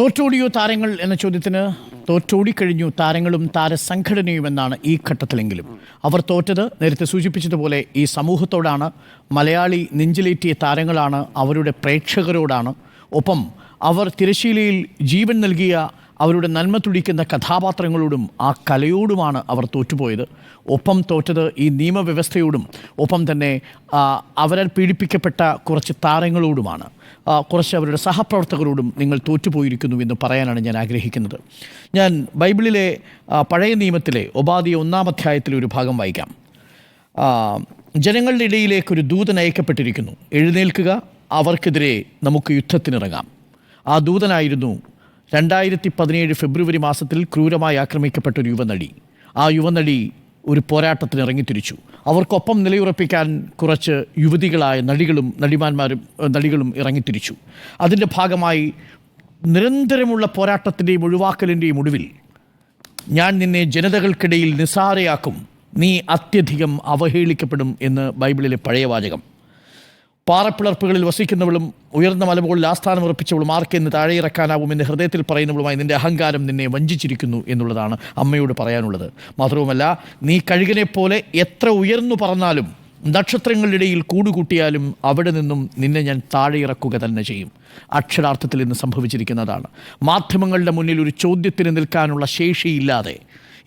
തോറ്റോടിയോ താരങ്ങൾ എന്ന ചോദ്യത്തിന് തോറ്റോടി കഴിഞ്ഞു താരങ്ങളും താരസംഘടനയും എന്നാണ് ഈ ഘട്ടത്തിലെങ്കിലും. അവർ തോറ്റത് നേരത്തെ സൂചിപ്പിച്ചതുപോലെ ഈ സമൂഹത്തോടാണ്. മലയാളി നെഞ്ചിലേറ്റിയ താരങ്ങളാണ് അവരുടെ പ്രേക്ഷകരോടാണ്. ഒപ്പം അവർ തിരശീലയിൽ ജീവൻ നൽകിയ അവരുടെ നന്മ തുടിക്കുന്ന കഥാപാത്രങ്ങളോടും ആ കലയോടുമാണ് അവർ തോറ്റുപോയത്. ഒപ്പം തോറ്റത് ഈ നിയമവ്യവസ്ഥയോടും ഒപ്പം തന്നെ അവരെ പീഡിപ്പിക്കപ്പെട്ട കുറച്ച് താരങ്ങളോടുമാണ്. കുറച്ച് അവരുടെ സഹപ്രവർത്തകരോടും നിങ്ങൾ തോറ്റുപോയിരിക്കുന്നു എന്ന് പറയാനാണ് ഞാൻ ആഗ്രഹിക്കുന്നത്. ഞാൻ ബൈബിളിലെ പഴയ നിയമത്തിലെ ഒബാദിയ ഒന്നാം അധ്യായത്തിലെ ഒരു ഭാഗം വായിക്കാം. ജനങ്ങളുടെ ഇടയിലേക്ക് ഒരു ദൂതൻ അയക്കപ്പെട്ടിരിക്കുന്നു. എഴുന്നേൽക്കുക അവർക്കെതിരെ നമുക്ക് യുദ്ധത്തിനിറങ്ങാം. ആ ദൂതനായിരുന്നു രണ്ടായിരത്തി പതിനേഴ് ഫെബ്രുവരി മാസത്തിൽ ക്രൂരമായി ആക്രമിക്കപ്പെട്ട ഒരു യുവനടി. ആ യുവനടി ഒരു പോരാട്ടത്തിന് ഇറങ്ങിത്തിരിച്ചു. അവർക്കൊപ്പം നിലയുറപ്പിക്കാൻ കുറച്ച് യുവതികളായ നടികളും നടിമാന്മാരും നടികളും ഇറങ്ങിത്തിരിച്ചു. അതിന്റെ ഭാഗമായി നിരന്തരമുള്ള പോരാട്ടത്തിന്റെയും ഒഴിവാക്കലിന്റെയും ഒടുവിൽ ഞാൻ നിന്നെ ജനതകൾക്കിടയിൽ നിസാരയാക്കും നീ അത്യധികം അവഹേളിക്കപ്പെടും എന്ന് ബൈബിളിലെ പഴയ വാചകം. പാറപ്പിളർപ്പുകളിൽ വസിക്കുന്നവളും ഉയർന്ന മലമുകളിൽ ആസ്ഥാനം ഉറപ്പിച്ചവളും ആർക്കെന്ന് താഴെ ഇറക്കാനാവും എന്ന് ഹൃദയത്തിൽ പറയുന്നവളുമായി നിന്റെ അഹങ്കാരം നിന്നെ വഞ്ചിച്ചിരിക്കുന്നു എന്നുള്ളതാണ് അമ്മയോട് പറയാനുള്ളത്. മാത്രവുമല്ല നീ കഴുകനെ പോലെ എത്ര ഉയർന്നു പറഞ്ഞാലും നക്ഷത്രങ്ങളിടയിൽ കൂടുകൂട്ടിയാലും അവിടെ നിന്നും നിന്നെ ഞാൻ താഴെ ഇറക്കുക തന്നെ ചെയ്യും. അക്ഷരാർത്ഥത്തിൽ ഇന്ന് സംഭവിച്ചിരിക്കുന്നതാണ്. മാധ്യമങ്ങളുടെ മുന്നിൽ ഒരു ചോദ്യത്തിന് നിൽക്കാനുള്ള ശേഷിയില്ലാതെ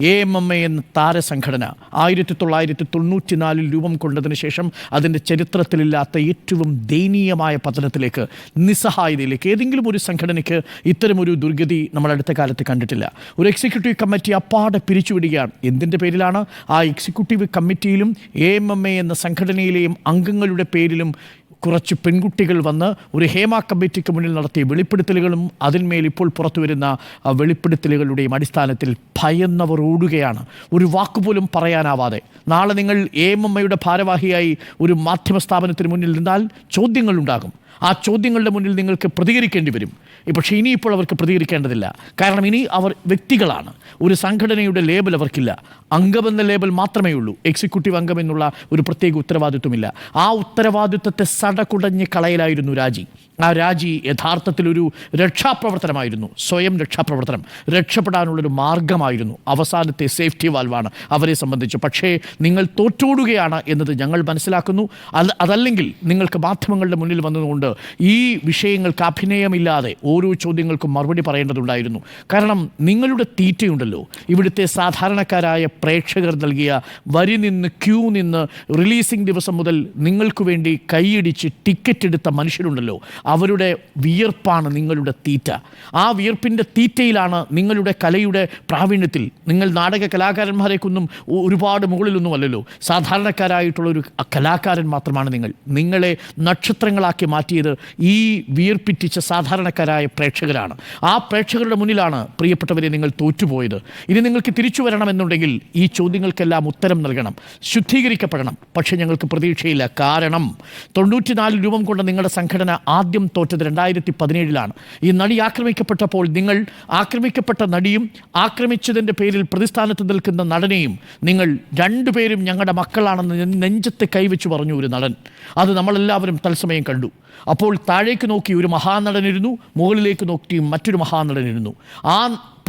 എ എം എം എ എന്ന താരസംഘടന ആയിരത്തി തൊള്ളായിരത്തി തൊണ്ണൂറ്റി നാലിൽ രൂപം കൊണ്ടതിന് ശേഷം അതിന്റെ ചരിത്രത്തിലില്ലാത്ത ഏറ്റവും ദയനീയമായ പതനത്തിലേക്ക് നിസ്സഹായതയിലേക്ക് ഏതെങ്കിലും ഒരു സംഘടനയ്ക്ക് ഇത്തരമൊരു ദുർഗതി നമ്മൾ അടുത്ത കാലത്ത് കണ്ടിട്ടില്ല. ഒരു എക്സിക്യൂട്ടീവ് കമ്മിറ്റി അപ്പാടെ പിരിച്ചുവിടുകയാണ്. എന്തിന്റെ പേരിലാണ്? ആ എക്സിക്യൂട്ടീവ് കമ്മിറ്റിയിലും എ എം എം എ എന്ന സംഘടനയിലെയും അംഗങ്ങളുടെ പേരിലും കുറച്ച് പെൺകുട്ടികൾ വന്ന് ഒരു ഹേമ കമ്മിറ്റിക്ക് മുന്നിൽ നടത്തിയ വെളിപ്പെടുത്തലുകളും അതിന്മേൽ ഇപ്പോൾ പുറത്തു വരുന്ന ആ, വെളിപ്പെടുത്തലുകളുടെയും അടിസ്ഥാനത്തിൽ ഭയന്നവർ ഓടുകയാണ്. ഒരു വാക്കുപോലും പറയാനാവാതെ. നാളെ നിങ്ങൾ എ എം എമ്മയുടെ ഭാരവാഹിയായി ഒരു മാധ്യമ സ്ഥാപനത്തിന് മുന്നിൽ നിന്നാൽ ചോദ്യങ്ങളുണ്ടാകും. ആ ചോദ്യങ്ങളുടെ മുന്നിൽ നിങ്ങൾക്ക് പ്രതികരിക്കേണ്ടി വരും. പക്ഷേ ഇനിയിപ്പോൾ അവർക്ക് പ്രതികരിക്കേണ്ടതില്ല. കാരണം ഇനി അവർ വ്യക്തികളാണ്. ഒരു സംഘടനയുടെ ലേബൽ അവർക്കില്ല. അംഗമെന്ന ലേബൽ മാത്രമേ ഉള്ളൂ. എക്സിക്യൂട്ടീവ് അംഗം എന്നുള്ള ഒരു പ്രത്യേക ഉത്തരവാദിത്വമില്ല. ആ ഉത്തരവാദിത്വത്തെ സടകുടഞ്ഞ് കളയലായിരുന്നു രാജി. ആ രാജി യഥാർത്ഥത്തിലൊരു രക്ഷാപ്രവർത്തനമായിരുന്നു. സ്വയം രക്ഷാപ്രവർത്തനം രക്ഷപ്പെടാനുള്ളൊരു മാർഗമായിരുന്നു അവസാനത്തെ സേഫ്റ്റി വാൽവാണ് അവരെ സംബന്ധിച്ച്. പക്ഷേ നിങ്ങൾ തോറ്റോടുകയാണ് എന്നത് ഞങ്ങൾ മനസ്സിലാക്കുന്നു. അത് അതല്ലെങ്കിൽ നിങ്ങൾക്ക് മാധ്യമങ്ങളുടെ മുന്നിൽ വന്നതുകൊണ്ട് ഈ വിഷയങ്ങൾക്ക് അഭിനയമില്ലാതെ ഓരോ ചോദ്യങ്ങൾക്കും മറുപടി പറയേണ്ടതുണ്ടായിരുന്നു. കാരണം നിങ്ങളുടെ തീറ്റയുണ്ടല്ലോ. ഇവിടുത്തെ സാധാരണക്കാരായ പ്രേക്ഷകർ നൽകിയ വരി നിന്ന് ക്യൂ നിന്ന് റിലീസിംഗ് ദിവസം മുതൽ നിങ്ങൾക്ക് വേണ്ടി കൈയടിച്ച് ടിക്കറ്റ് എടുത്ത മനുഷ്യരുണ്ടല്ലോ. അവരുടെ വിയർപ്പാണ് നിങ്ങളുടെ തീറ്റ. ആ വിയർപ്പിന്റെ തീറ്റയിലാണ് നിങ്ങളുടെ കലയുടെ പ്രാവീണ്യത്തിൽ. നിങ്ങൾ നാടക കലാകാരന്മാരേക്കൊന്നും ഒരുപാട് മുകളിലൊന്നും അല്ലല്ലോ. സാധാരണക്കാരായിട്ടുള്ള ഒരു കലാകാരൻ മാത്രമാണ് നിങ്ങൾ. നിങ്ങളെ നക്ഷത്രങ്ങളാക്കി മാറ്റിയത് ഈ വിയർപ്പിറ്റിച്ച സാധാരണക്കാരായ പ്രേക്ഷകരാണ്. ആ പ്രേക്ഷകരുടെ മുന്നിലാണ് പ്രിയപ്പെട്ടവരെ നിങ്ങൾ തോറ്റുപോയത്. ഇനി നിങ്ങൾക്ക് തിരിച്ചു വരണമെന്നുണ്ടെങ്കിൽ ഈ ചോദ്യങ്ങൾക്കെല്ലാം ഉത്തരം നൽകണം. ശുദ്ധീകരിക്കപ്പെടണം. പക്ഷേ ഞങ്ങൾക്ക് പ്രതീക്ഷയില്ല. കാരണം തൊണ്ണൂറ്റിനാല് രൂപം കൊണ്ട് നിങ്ങളുടെ സംഘടന ആദ്യം തോറ്റത് രണ്ടായിരത്തി പതിനേഴിലാണ് ഈ നടി ആക്രമിക്കപ്പെട്ടപ്പോൾ നിങ്ങൾ ആക്രമിക്കപ്പെട്ട നടിയും ആക്രമിച്ചതിന്റെ പേരിൽ പ്രതിസ്ഥാനത്ത് നിൽക്കുന്ന നടനെയും നിങ്ങൾ രണ്ടുപേരും ഞങ്ങളുടെ മക്കളാണെന്ന് നെഞ്ചത്ത് കൈവച്ച് പറഞ്ഞു ഒരു നടൻ. അത് നമ്മളെല്ലാവരും തത്സമയം കണ്ടു. അപ്പോൾ താഴേക്ക് നോക്കി ഒരു മഹാനടനിരുന്നു മുകളിലേക്ക് നോക്കി മറ്റൊരു മഹാനടനിരുന്നു ആ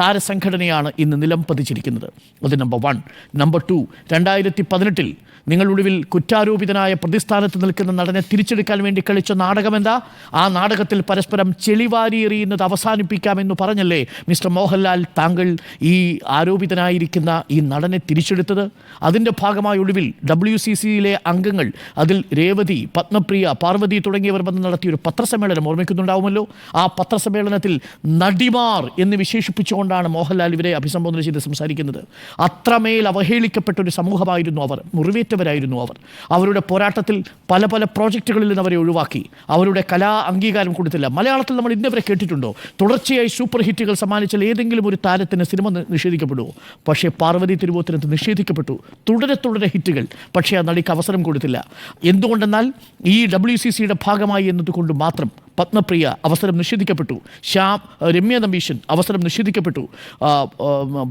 താരസംഘടനയാണ് ഇന്ന് നിലം പതിച്ചിരിക്കുന്നത്. അത് നമ്പർ വൺ നമ്പർ ടു രണ്ടായിരത്തി പതിനെട്ടിൽ നിങ്ങളൊടുവിൽ കുറ്റാരോപിതനായ പ്രതിസ്ഥാനത്ത് നിൽക്കുന്ന നടനെ തിരിച്ചെടുക്കാൻ വേണ്ടി കളിച്ച നാടകമെന്താ ആ നാടകത്തിൽ പരസ്പരം ചെളിവാരി എറിയുന്നത് അവസാനിപ്പിക്കാമെന്ന് പറഞ്ഞല്ലേ മിസ്റ്റർ മോഹൻലാൽ താങ്കൾ ഈ ആരോപിതനായിരിക്കുന്ന ഈ നടനെ തിരിച്ചെടുത്തത്? അതിന്റെ ഭാഗമായ ഒടുവിൽ ഡബ്ല്യു സി സിയിലെ അംഗങ്ങൾ അതിൽ രേവതി പത്മപ്രിയ പാർവതി തുടങ്ങിയവർ വന്ന് നടത്തിയ ഒരു പത്രസമ്മേളനം ഓർമ്മിക്കുന്നുണ്ടാവുമല്ലോ. ആ പത്രസമ്മേളനത്തിൽ നടിമാർ എന്ന് വിശേഷിപ്പിച്ചുകൊണ്ടാണ് മോഹൻലാൽ ഇവരെ അഭിസംബോധന ചെയ്ത് സംസാരിക്കുന്നത്. അത്രമേൽ അവഹേളിക്കപ്പെട്ട ഒരു സമൂഹമായിരുന്നു അവർ മുറിവേറ്റവരായിരുന്നു അവർ. അവരുടെ പോരാട്ടത്തിൽ പല പല പ്രോജക്റ്റുകളിൽ നിന്ന് അവരെ ഒഴിവാക്കി. അവരുടെ കലാ അംഗീകാരം കൊടുത്തില്ല. മലയാളത്തിൽ നമ്മൾ ഇന്നവരെ കേട്ടിട്ടുണ്ടോ? തുടർച്ചയായി സൂപ്പർ ഹിറ്റുകൾ സമ്മാനിച്ചാൽ ഏതെങ്കിലും ഒരു താരത്തിന് സിനിമ നിഷേധിക്കപ്പെടുമോ പക്ഷേ പാർവതി തിരുവോത്തിനത്ത് നിഷേധിക്കപ്പെട്ടു. തുടരെ തുടരെ ഹിറ്റുകൾ. പക്ഷേ ആ നടിക്ക് അവസരം കൊടുത്തില്ല. എന്തുകൊണ്ടെന്നാൽ ഈ ഡബ്ല്യു സി സിയുടെ ഭാഗമായി എന്നതുകൊണ്ട് മാത്രം പത്മപ്രിയ അവസരം നിഷേധിക്കപ്പെട്ടു. ശ്യാം രമ്യ നമ്പീശൻ അവസരം നിഷേധിക്കപ്പെട്ടു.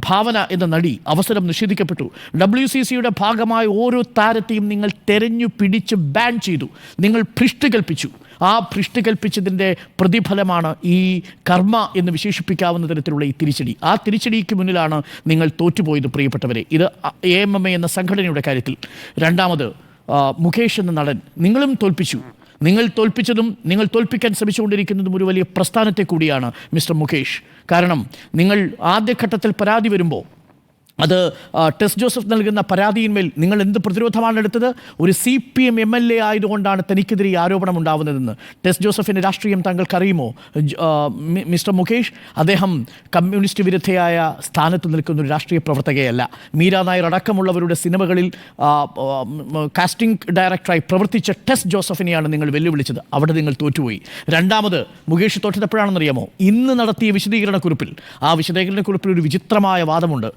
ഭാവന എന്ന നടി അവസരം നിഷേധിക്കപ്പെട്ടു. ഡബ്ല്യു സി സിയുടെ ഭാഗമായ ഓരോ താരത്തെയും നിങ്ങൾ തെരഞ്ഞു പിടിച്ച് ബാൻ ചെയ്തു. നിങ്ങൾ ഭൃഷ്ടി കൽപ്പിച്ചു. ആ ഭൃഷ്ടി കൽപ്പിച്ചതിന്റെ പ്രതിഫലമാണ് ഈ കർമ്മ എന്ന് വിശേഷിപ്പിക്കാവുന്ന തരത്തിലുള്ള ഈ തിരിച്ചടി. ആ തിരിച്ചടിക്ക് മുന്നിലാണ് നിങ്ങൾ തോറ്റുപോയത് പ്രിയപ്പെട്ടവരെ. ഇത് എ എം എം എ എന്ന സംഘടനയുടെ കാര്യത്തിൽ. രണ്ടാമത് മുകേഷ് എന്ന നടൻ നിങ്ങളും തോൽപ്പിച്ചു. നിങ്ങൾ തോൽപ്പിച്ചതും നിങ്ങൾ തോൽപ്പിക്കാൻ ശ്രമിച്ചുകൊണ്ടിരിക്കുന്നതും ഒരു വലിയ പ്രസ്ഥാനത്തെ കൂടിയാണ് മിസ്റ്റർ മുകേഷ്. കാരണം നിങ്ങൾ ആദ്യഘട്ടത്തിൽ പരാതി വരുമ്പോൾ അത് ടെസ് ജോസഫ് നൽകുന്ന പരാതിയിന്മേൽ നിങ്ങൾ എന്ത് പ്രതിരോധമാണ് എടുത്തത്? ഒരു C P M M L A ആയതുകൊണ്ടാണ് തനിക്കെതിരെ ആരോപണം ഉണ്ടാവുന്നതെന്ന്. ടെസ് ജോസഫിന്റെ രാഷ്ട്രീയം താങ്കൾക്കറിയുമോ? മിസ്റ്റർ മുകേഷ്? അദ്ദേഹം കമ്മ്യൂണിസ്റ്റ് വിരുദ്ധയായ സ്ഥാനത്ത് നിൽക്കുന്ന ഒരു രാഷ്ട്രീയ പ്രവർത്തകയല്ല. മീര നായർ അടക്കമുള്ളവരുടെ സിനിമകളിൽ കാസ്റ്റിംഗ് ഡയറക്ടറായി പ്രവർത്തിച്ച ടെസ് ജോസഫിനെയാണ് നിങ്ങൾ വെല്ലുവിളിച്ചത്. അവിടെ നിങ്ങൾ തോറ്റുപോയി. രണ്ടാമത് മുകേഷ് തോറ്റതെപ്പോഴാണെന്നറിയാമോ? ഇന്ന് നടത്തിയ വിശദീകരണക്കുറിപ്പിൽ. ആ വിശദീകരണക്കുറിപ്പിൽ ഒരു വിചിത്രമായ വാദമുണ്ട്.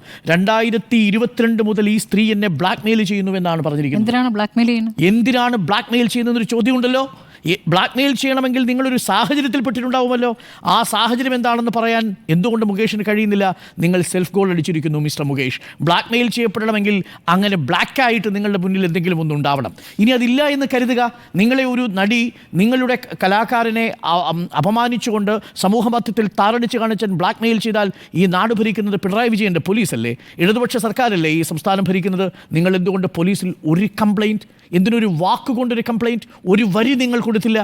രണ്ടായിരത്തി ഇരുപത്തിരണ്ട് മുതൽ ഈ സ്ത്രീ എന്നെ ബ്ലാക്ക്മെയിൽ ചെയ്യുന്നുവെന്നാണ് പറഞ്ഞിരിക്കുന്നത്. എന്തിനാണ് ബ്ലാക്ക്മെയിൽ ചെയ്യുന്നത്? എന്തിനാണ് ബ്ലാക്ക്മെയിൽ ചെയ്യുന്നതെന്നൊരു ചോദ്യമുണ്ടല്ലോ? ബ്ലാക്ക്മെയിൽ ചെയ്യണമെങ്കിൽ നിങ്ങളൊരു സാഹചര്യത്തിൽ പെട്ടിട്ടുണ്ടാവുമല്ലോ. ആ സാഹചര്യം എന്താണെന്ന് പറയാൻ എന്തുകൊണ്ട് മുകേഷിന് കഴിയുന്നില്ല? നിങ്ങൾ സെൽഫ് ഗോൾ അടിച്ചിരിക്കുന്നു മിസ്റ്റർ മുകേഷ്. ബ്ലാക്ക്മെയിൽ ചെയ്യപ്പെടണമെങ്കിൽ അങ്ങനെ ബ്ലാക്ക് ആയിട്ട് നിങ്ങളുടെ മുന്നിൽ എന്തെങ്കിലും ഒന്ന് ഉണ്ടാവണം. ഇനി അതില്ല എന്ന് കരുതുക. നിങ്ങളെ ഒരു നടി നിങ്ങളുടെ കലാകാരനെ അപമാനിച്ചുകൊണ്ട് സമൂഹ അപമാനിച്ചുകൊണ്ട് സമൂഹമധ്യത്തിൽ താറടിച്ച് കാണിച്ചാൽ ബ്ലാക്ക്മെയിൽ ചെയ്താൽ ഈ നാട് ഭരിക്കുന്നത് പിണറായി വിജയന്റെ പോലീസല്ലേ ഇടതുപക്ഷ സർക്കാരല്ലേ ഈ സംസ്ഥാനം ഭരിക്കുന്നത്? നിങ്ങൾ എന്തുകൊണ്ട് പോലീസിൽ ഒരു കംപ്ലൈന്റ് എന്തിനൊരു വാക്കുകൊണ്ടൊരു കംപ്ലയിന്റ് ഒരു വരി നിങ്ങൾ കൊടുത്തില്ല.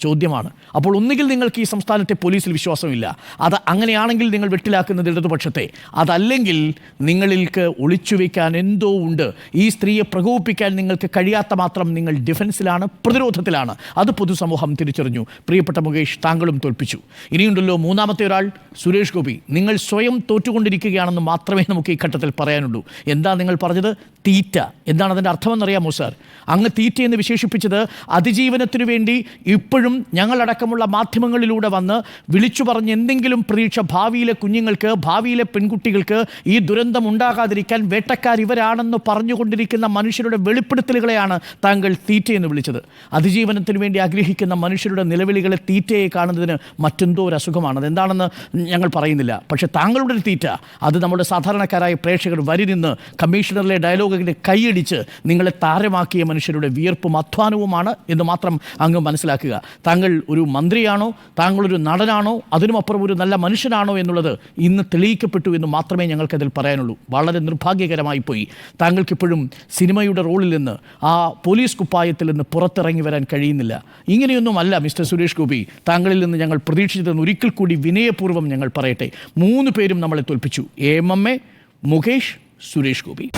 ചോദ്യമാണ്. അപ്പോൾ ഒന്നുകിൽ നിങ്ങൾക്ക് ഈ സംസ്ഥാനത്തെ പോലീസിൽ വിശ്വാസമില്ല. അത് അങ്ങനെയാണെങ്കിൽ നിങ്ങൾ വെട്ടിലാക്കുന്നത് ഇടതുപക്ഷത്തെ. അതല്ലെങ്കിൽ നിങ്ങളിൽക്ക് ഒളിച്ചു വയ്ക്കാൻ എന്തോ ഉണ്ട്. ഈ സ്ത്രീയെ പ്രകോപിപ്പിക്കാൻ നിങ്ങൾക്ക് കഴിയാത്ത മാത്രം നിങ്ങൾ ഡിഫൻസിലാണ് പ്രതിരോധത്തിലാണ്. അത് പൊതുസമൂഹം തിരിച്ചറിഞ്ഞു. പ്രിയപ്പെട്ട മുകേഷ് താങ്കളും തോൽപ്പിച്ചു. ഇനിയുണ്ടല്ലോ മൂന്നാമത്തെ ഒരാൾ സുരേഷ് ഗോപി. നിങ്ങൾ സ്വയം തോറ്റുകൊണ്ടിരിക്കുകയാണെന്ന് മാത്രമേ നമുക്ക് ഈ ഘട്ടത്തിൽ പറയാനുള്ളൂ. എന്താ നിങ്ങൾ പറഞ്ഞത്? തീറ്റ. എന്താണ് അതിന്റെ അർത്ഥമെന്നറിയാമോ സാർ? അങ്ങ് തീറ്റയെന്ന് വിശേഷിപ്പിച്ചത് അതിജീവനത്തിനു വേണ്ടി ഇപ്പോഴും ഞങ്ങളടക്കമുള്ള മാധ്യമങ്ങളിലൂടെ വന്ന് വിളിച്ചു പറഞ്ഞ് എന്തെങ്കിലും പ്രതീക്ഷ ഭാവിയിലെ കുഞ്ഞുങ്ങൾക്ക് ഭാവിയിലെ പെൺകുട്ടികൾക്ക് ഈ ദുരന്തം ഉണ്ടാകാതിരിക്കാൻ വേട്ടക്കാർ ഇവരാണെന്ന് പറഞ്ഞുകൊണ്ടിരിക്കുന്ന മനുഷ്യരുടെ വെളിപ്പെടുത്തലുകളെയാണ് താങ്കൾ തീറ്റയെന്ന് വിളിച്ചത്. അതിജീവനത്തിന് വേണ്ടി ആഗ്രഹിക്കുന്ന മനുഷ്യരുടെ നിലവിളികളെ തീറ്റയെ കാണുന്നതിന് മറ്റെന്തോ ഒരു അസുഖമാണ്. അതെന്താണെന്ന് ഞങ്ങൾ പറയുന്നില്ല. പക്ഷേ താങ്കളുടെ ഒരു തീറ്റ അത് നമ്മുടെ സാധാരണക്കാരായ പ്രേക്ഷകർ വരി നിന്ന് കമ്മീഷണറിലെ ഡയലോഗിനെ കൈയടിച്ച് നിങ്ങളെ താരമാക്കിയ മനുഷ്യരുടെ വിയർപ്പും അധ്വാനവുമാണ് എന്ന് മാത്രം അങ്ങ് മനസ്സിലാക്കുക. താങ്കൾ ഒരു മന്ത്രിയാണോ? താങ്കളൊരു നടനാണോ? അതിനുമപ്പുറം ഒരു നല്ല മനുഷ്യനാണോ എന്നുള്ളത് ഇന്ന് തെളിയിക്കപ്പെട്ടു എന്ന് മാത്രമേ ഞങ്ങൾക്കതിൽ പറയാനുള്ളൂ. വളരെ നിർഭാഗ്യകരമായി പോയി. താങ്കൾക്കിപ്പോഴും സിനിമയുടെ റോളിൽ നിന്ന് ആ പോലീസ് കുപ്പായത്തിൽ നിന്ന് പുറത്തിറങ്ങി വരാൻ കഴിയുന്നില്ല. ഇങ്ങനെയൊന്നുമല്ല മിസ്റ്റർ സുരേഷ് ഗോപി. താങ്കളിൽ നിന്ന് ഞങ്ങൾ പ്രതീക്ഷിച്ചതെന്ന് ഒരിക്കൽ കൂടി വിനയപൂർവം ഞങ്ങൾ പറയട്ടെ. മൂന്ന് പേരും നമ്മളെ തോൽപ്പിച്ചു. M M A Mukesh Suresh Gopi.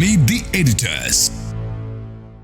Meet the editors.